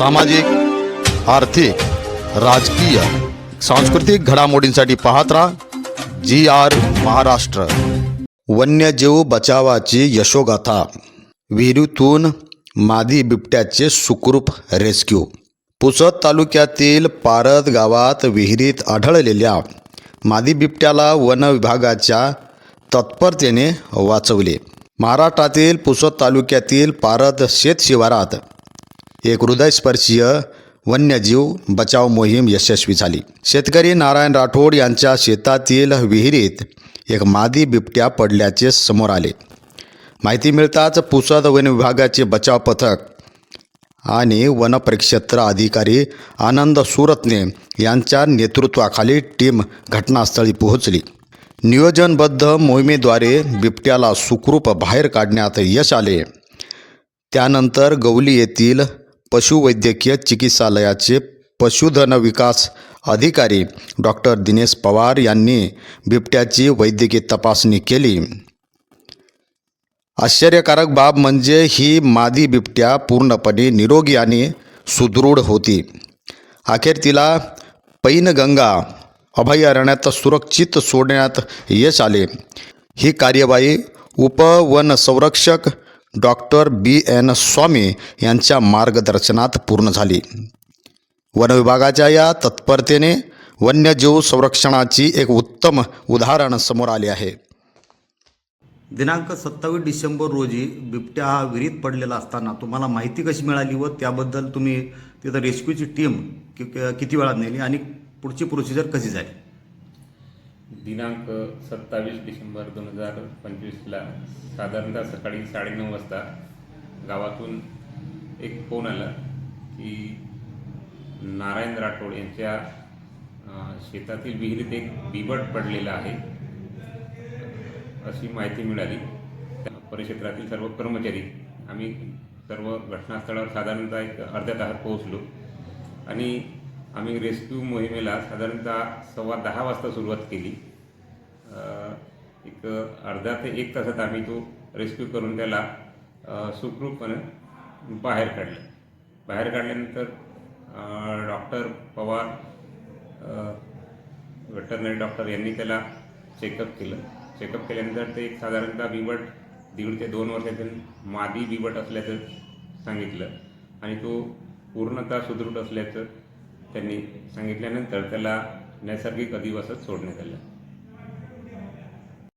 सामाजिक आर्थिक राजकीय सांस्कृतिक घडामोडींसाठी पाहत राहा जी आर महाराष्ट्र. वन्यजीव बचावाची यशोगाथा. विहिरीतून मादी बिबट्याचे सुखरूप रेस्क्यू. पुसद तालुक्यातील पारद गावात विहिरीत आढळलेल्या मादी बिबट्याला वन विभागाच्या तत्परतेने वाचवले. महाराष्ट्रातील पुसद तालुक्यातील पारद शेत शिवारात एक हृदयस्पर्शीय वन्यजीव बचाव मोहीम यशस्वी झाली. शेतकरी नारायण राठोड यांच्या शेतातील विहिरीत एक मादी बिबट्या पडल्याचे समोर आले. माहिती मिळताच पुसद वन विभागाचे बचाव पथक आणि वनपरिक्षेत्र अधिकारी आनंद सुरत्ने यांच्या नेतृत्वाखाली टीम घटनास्थळी पोहोचली. नियोजनबद्ध मोहिमेद्वारे बिबट्याला सुखरूप बाहेर काढण्यात यश आले. त्यानंतर गवली येथील पशुवैद्यकीय चिकित्सालयाचे पशुधन विकास अधिकारी डॉक्टर दिनेश पवार यांनी बिबट्याची वैद्यकीय तपासणी केली. आश्चर्यकारक बाब म्हणजे ही मादी बिबट्या पूर्णपणे निरोगी आणि सुदृढ होती. अखेर तिला पैनगंगा अभयारण्यात सुरक्षित सोडण्यात यश आले. ही कार्यवाही उपवन संरक्षक डॉक्टर बी एन स्वामी यांच्या मार्गदर्शनात पूर्ण झाली. वनविभागाच्या या तत्परतेने वन्यजीव संरक्षणाची एक उत्तम उदाहरण समोर आले आहे. दिनांक सत्तावीस डिसेंबर रोजी बिबट्या हा विहिरीत पडलेला असताना तुम्हाला माहिती कशी मिळाली व त्याबद्दल तुम्ही तिथं रेस्क्यूची टीम कि किती वेळात नेली आणि पुढची प्रोसिजर कशी झाली? दिनांक सत्तावीस डिसेंबर दोन हजार पंचवीसला साधारणतः सकाळी साडेनऊ वाजता गावातून एक फोन आला की नारायण राठोड यांच्या शेतातील विहिरीत एक बिबट पडलेला आहे. अशी माहिती मिळाली. त्या परिक्षेत्रातील सर्व कर्मचारी आम्ही सर्व घटनास्थळावर साधारणतः एक अर्ध्या तासात पोहोचलो. आणि आम्ही रेस्क्यू मोहिमेला साधारणतः सव्वा दहा वाजता सुरुवात केली. एक अर्धा ते एक तासात आम्ही तो रेस्क्यू करून त्याला सुखरूपपणे बाहेर काढलं. बाहेर काढल्यानंतर डॉक्टर पवार वेटरनरी डॉक्टर यांनी त्याला चेकअप केलं. चेकअप केल्यानंतर ते एक साधारणतः बिबट दीड ते दोन वर्षातील मादी बिबट असल्याचं सांगितलं आणि तो पूर्णतः सुदृढ असल्याचं त्यांनी सांगितल्यानंतर त्याला नैसर्गिक अधिवासात सोडण्यात आलं.